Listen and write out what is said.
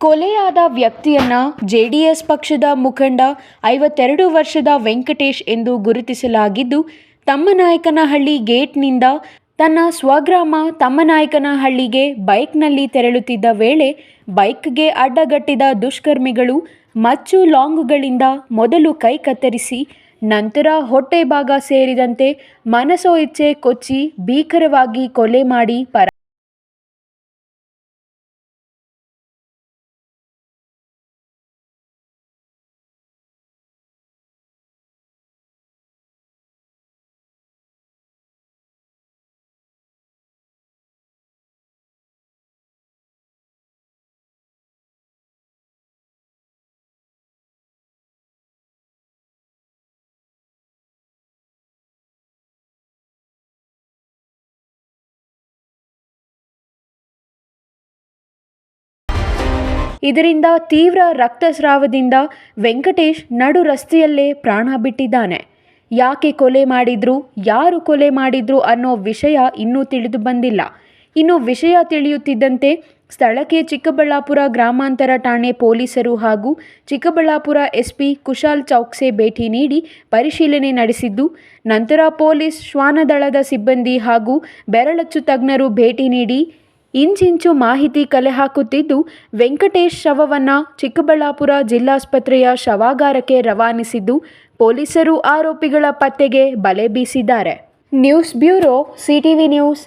ಕೊಲೆಯಾದ ವ್ಯಕ್ತಿಯನ್ನ ಜೆಡಿಎಸ್ ಪಕ್ಷದ ಮುಖಂಡ ಐವತ್ತೆರಡು ವರ್ಷದ ವೆಂಕಟೇಶ್ ಎಂದು ಗುರುತಿಸಲಾಗಿದ್ದು ತಮ್ಮನಾಯಕನಹಳ್ಳಿ ಗೇಟ್ನಿಂದ ತನ್ನ ಸ್ವಗ್ರಾಮ ತಮ್ಮನಾಯಕನಹಳ್ಳಿಗೆ ಬೈಕ್ನಲ್ಲಿ ತೆರಳುತ್ತಿದ್ದ ವೇಳೆ ಬೈಕ್ಗೆ ಅಡ್ಡಗಟ್ಟಿದ ದುಷ್ಕರ್ಮಿಗಳು ಮಚ್ಚು ಲಾಂಗ್ಗಳಿಂದ ಮೊದಲು ಕೈ ಕತ್ತರಿಸಿ, ನಂತರ ಹೊಟ್ಟೆ ಭಾಗ ಸೇರಿದಂತೆ ಮನಸೋ ಇಚ್ಛೆ ಕೊಚ್ಚಿ ಭೀಕರವಾಗಿ ಕೊಲೆ ಮಾಡಿ ಪರ ಇದರಿಂದ ತೀವ್ರ ರಕ್ತಸ್ರಾವದಿಂದ ವೆಂಕಟೇಶ್ ನಡು ರಸ್ತೆಯಲ್ಲೇ ಪ್ರಾಣ ಬಿಟ್ಟಿದ್ದಾನೆ. ಯಾಕೆ ಕೊಲೆ ಮಾಡಿದ್ರು, ಯಾರು ಕೊಲೆ ಮಾಡಿದ್ರು ಅನ್ನೋ ವಿಷಯ ಇನ್ನೂ ತಿಳಿದು ಬಂದಿಲ್ಲ. ಇನ್ನು ವಿಷಯ ತಿಳಿಯುತ್ತಿದ್ದಂತೆ ಸ್ಥಳಕ್ಕೆ ಚಿಕ್ಕಬಳ್ಳಾಪುರ ಗ್ರಾಮಾಂತರ ಠಾಣೆ ಪೊಲೀಸರು ಹಾಗೂ ಚಿಕ್ಕಬಳ್ಳಾಪುರ ಎಸ್ಪಿ ಕುಶಾಲ್ ಚೌಕ್ಸೆ ಭೇಟಿ ನೀಡಿ ಪರಿಶೀಲನೆ ನಡೆಸಿದ್ದು, ನಂತರ ಪೊಲೀಸ್ ಶ್ವಾನದಳದ ಸಿಬ್ಬಂದಿ ಹಾಗೂ ಬೆರಳಚ್ಚು ತಜ್ಞರು ಭೇಟಿ ನೀಡಿ ಇಂಚಿಂಚು ಮಾಹಿತಿ ಕಲೆ ಹಾಕುತ್ತಿದ್ದು, ವೆಂಕಟೇಶ್ ಶವವನ್ನು ಚಿಕ್ಕಬಳ್ಳಾಪುರ ಜಿಲ್ಲಾಸ್ಪತ್ರೆಯ ಶವಾಗಾರಕ್ಕೆ ರವಾನಿಸಿದ್ದು, ಪೊಲೀಸರು ಆರೋಪಿಗಳ ಪತ್ತೆಗೆ ಬಲೆ ಬೀಸಿದ್ದಾರೆ. News bureau, CTV news